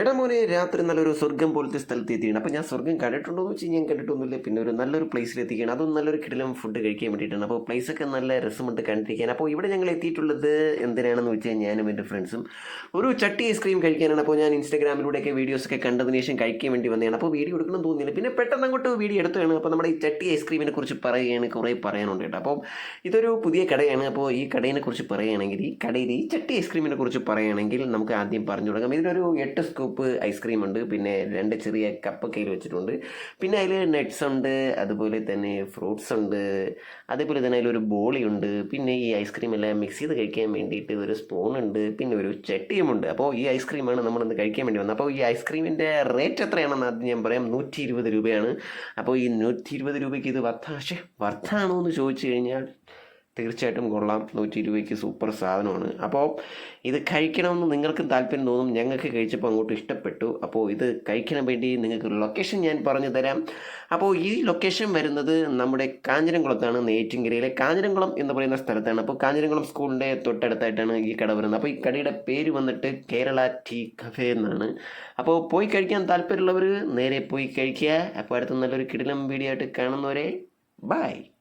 എടാ മോനെ രാത്രി നല്ലൊരു സ്വർഗം പോലത്തെ സ്ഥലത്ത് എത്തിയാണ് അപ്പോൾ ഞാൻ സ്വർഗം കണ്ടിട്ടുണ്ടോ എന്ന് വെച്ചാൽ ഞാൻ കണ്ടിട്ടൊന്നുമില്ല. പിന്നെ ഒരു നല്ലൊരു പ്ലേസിൽ എത്തിക്കുകയാണ്. അതും നല്ലൊരു കിടിലം ഫുഡ് കഴിക്കാൻ വേണ്ടിയിട്ടാണ്. അപ്പോൾ പ്ലേസൊക്കെ നല്ല രസമുണ്ട് കണ്ടിരിക്കാൻ. അപ്പോൾ ഇവിടെ ഞങ്ങൾ എത്തിയിട്ടുള്ളത് എന്തിനാണെന്ന് വെച്ചാൽ ഞാനും എന്റെ ഫ്രണ്ട്സും ഒരു ചട്ടി ഐസ്ക്രീം കഴിക്കാനാണ്. അപ്പോൾ ഞാൻ ഇൻസ്റ്റാഗ്രാമിലൂടെയൊക്കെ വീഡിയോസൊക്കെ കണ്ടതിന് ശേഷം കഴിക്കാൻ വേണ്ടി വന്നതാണ്. അപ്പോൾ വീഡിയോ എടുക്കണം തോന്നിയില്ല പിന്നെ പെട്ടെന്ന് അങ്ങോട്ട് വീഡിയോ എടുത്തതാണ്. അപ്പോൾ നമ്മുടെ ഈ ചട്ടി ഐസ്ക്രീമിനെ കുറിച്ച് പറയുകയാണ് കുറേ പറയാനുണ്ട് കേട്ടോ. അപ്പോൾ ഇതൊരു പുതിയ കടയാണ്. അപ്പോൾ ഈ കടയിനെ കുറിച്ച് പറയുകയാണെങ്കിൽ ഈ കടയിൽ ഈ ചട്ടി ഐസ്ക്രീമിനെ കുറിച്ച് പറയുകയാണെങ്കിൽ നമുക്ക് ആദ്യം പറഞ്ഞു തുടങ്ങാം. ഇതിനൊരു എട്ട് സ്കൂപ്പ് ഐസ്ക്രീം ഉണ്ട്. പിന്നെ രണ്ട് ചെറിയ കപ്പ് കയ്യിൽ വെച്ചിട്ടുണ്ട്. പിന്നെ അതിൽ നട്ട്സ് ഉണ്ട്. അതുപോലെ തന്നെ ഫ്രൂട്ട്സ് ഉണ്ട്. അതേപോലെ തന്നെ അതിലൊരു ബോളി ഉണ്ട്. പിന്നെ ഈ ഐസ്ക്രീം എല്ലാം മിക്സ് ചെയ്ത് കഴിക്കാൻ വേണ്ടിയിട്ട് ഒരു സ്പൂൺ ഉണ്ട്. പിന്നെ ഒരു ചട്ടിയുമുണ്ട് അപ്പോൾ ഈ ഐസ്ക്രീമാണ് നമ്മളിന്ന് കഴിക്കാൻ വേണ്ടി വന്നത്. അപ്പോൾ ഈ ഐസ്ക്രീമിന്റെ റേറ്റ് എത്രയാണെന്ന് ആദ്യം ഞാൻ പറയാം. നൂറ്റി ഇരുപത് രൂപയാണ്. അപ്പോൾ ഈ നൂറ്റി ഇരുപത് രൂപയ്ക്ക് ഇത് വർത്താ വർത്താണോ എന്ന് ചോദിച്ചു കഴിഞ്ഞാൽ തീർച്ചയായിട്ടും കൊള്ളാം. നൂറ്റി ഇരുപയ്ക്ക് സൂപ്പർ സാധനമാണ്. അപ്പോൾ ഇത് കഴിക്കണമെന്ന് നിങ്ങൾക്കും താല്പര്യം തോന്നും. ഞങ്ങൾക്ക് കഴിച്ചപ്പോൾ അങ്ങോട്ട് ഇഷ്ടപ്പെട്ടു. അപ്പോൾ ഇത് കഴിക്കാൻ വേണ്ടി നിങ്ങൾക്ക് ലൊക്കേഷൻ ഞാൻ പറഞ്ഞു തരാം. അപ്പോൾ ഈ ലൊക്കേഷൻ വരുന്നത് നമ്മുടെ കാഞ്ഞിരംകുളത്താണ് നെയ്റ്റിങ്കരയിലെ കാഞ്ഞിരംകുളം എന്ന് പറയുന്ന സ്ഥലത്താണ്. അപ്പോൾ കാഞ്ഞിരംകുളം സ്കൂളിന്റെ തൊട്ടടുത്തായിട്ടാണ് ഈ കട വരുന്നത്. അപ്പോൾ ഈ കടയുടെ പേര് വന്നിട്ട് കേരള ടീ കഫേ എന്നാണ്. അപ്പോൾ പോയി കഴിക്കാൻ താല്പര്യമുള്ളവർ നേരെ പോയി കഴിക്കുക. അപ്പോൾ അടുത്ത നല്ലൊരു കിടിലം വീഡിയോ ആയിട്ട് കാണുന്നവരെ ബൈ.